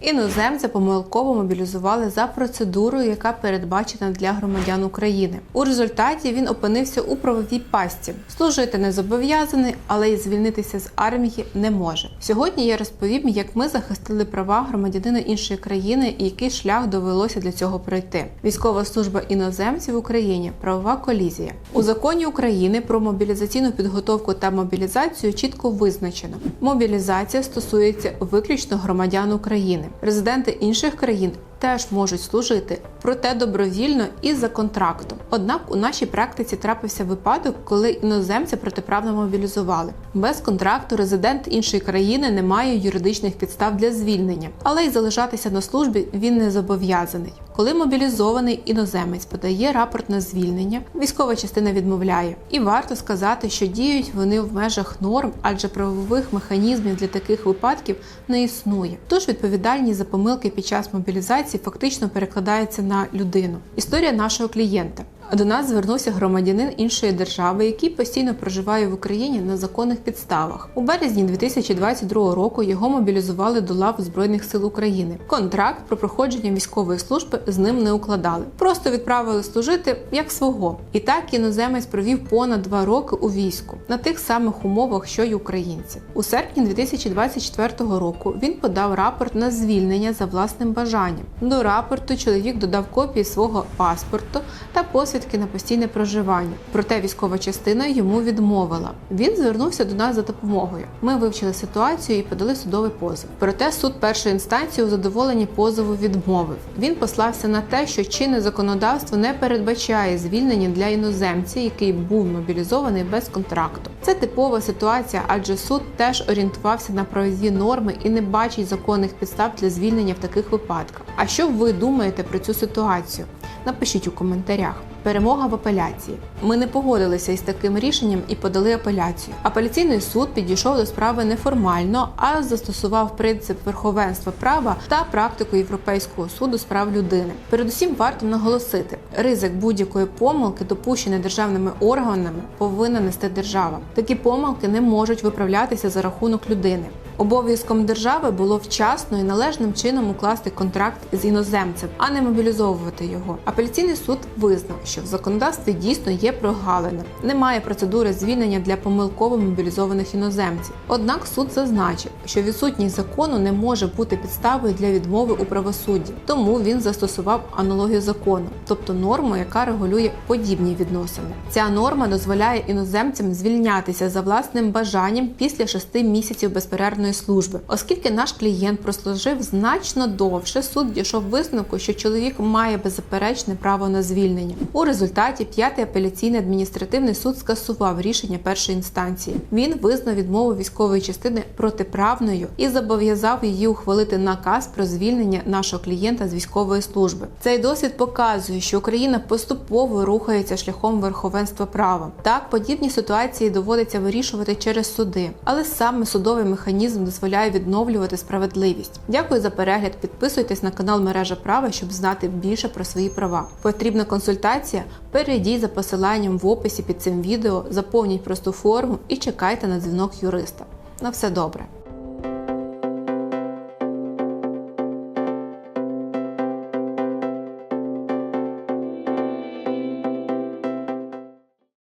Іноземця помилково мобілізували за процедурою, яка передбачена для громадян України. У результаті він опинився у правовій пастці. Служити не зобов'язаний, але й звільнитися з армії не може. Сьогодні я розповім, як ми захистили права громадянина іншої країни і який шлях довелося для цього пройти. Військова служба іноземців в Україні правова колізія у законі України про мобілізаційну підготовку та мобілізацію чітко визначено. Мобілізація стосується виключно громадян України. Резиденти інших країн теж можуть служити, проте добровільно і за контрактом. Однак у нашій практиці трапився випадок, коли іноземця протиправно мобілізували. Без контракту резидент іншої країни не має юридичних підстав для звільнення, але й залишатися на службі він не зобов'язаний. Коли мобілізований іноземець подає рапорт на звільнення, військова частина відмовляє. І варто сказати, що діють вони в межах норм, адже правових механізмів для таких випадків не існує. Тож відповідальність за помилки під час мобілізації фактично перекладається на людину. Історія нашого клієнта. До нас звернувся громадянин іншої держави, який постійно проживає в Україні на законних підставах. У березні 2022 року його мобілізували до лав Збройних сил України. Контракт про проходження військової служби з ним не укладали. Просто відправили служити як свого. І так іноземець провів понад два роки у війську на тих самих умовах, що й українці. У серпні 2024 року він подав рапорт на звільнення за власним бажанням. До рапорту чоловік додав копії свого паспорту та посвідки на постійне проживання. Проте військова частина йому відмовила. Він звернувся до нас за допомогою. Ми вивчили ситуацію і подали судовий позов. Проте суд першої інстанції у задоволенні позову відмовив. Він послався на те, що чинне законодавство не передбачає звільнення для іноземця, який був мобілізований без контракту. Це типова ситуація, адже суд теж орієнтувався на правові норми і не бачить законних підстав для звільнення в таких випадках. А що ви думаєте про цю ситуацію? Напишіть у коментарях. Перемога в апеляції. Ми не погодилися із таким рішенням і подали апеляцію. Апеляційний суд підійшов до справи неформально, а застосував принцип верховенства права та практику Європейського суду з прав людини. Передусім варто наголосити, ризик будь-якої помилки, допущеної державними органами, повинна нести держава. Такі помилки не можуть виправлятися за рахунок людини. Обов'язком держави було вчасно і належним чином укласти контракт з іноземцем, а не мобілізовувати його. Апеляційний суд визнав, що в законодавстві дійсно є прогалина. Немає процедури звільнення для помилково мобілізованих іноземців. Однак суд зазначив, що відсутність закону не може бути підставою для відмови у правосудді, тому він застосував аналогію закону, тобто норму, яка регулює подібні відносини. Ця норма дозволяє іноземцям звільнятися за власним бажанням після шести місяців безперервної служби. Оскільки наш клієнт прослужив значно довше, суд дійшов висновку, що чоловік має беззаперечне право на звільнення. У результаті п'ятий апеляційний адміністративний суд скасував рішення першої інстанції. Він визнав відмову військової частини протиправною і зобов'язав її ухвалити наказ про звільнення нашого клієнта з військової служби. Цей досвід показує, що Україна поступово рухається шляхом верховенства права. Так, подібні ситуації доводиться вирішувати через суди, але саме судовий механізм дозволяє відновлювати справедливість. Дякую за перегляд. Підписуйтесь на канал Мережа Права, щоб знати більше про свої права. Потрібна консультація? Перейдіть за посиланням в описі під цим відео, заповніть просту форму і чекайте на дзвінок юриста. На все добре.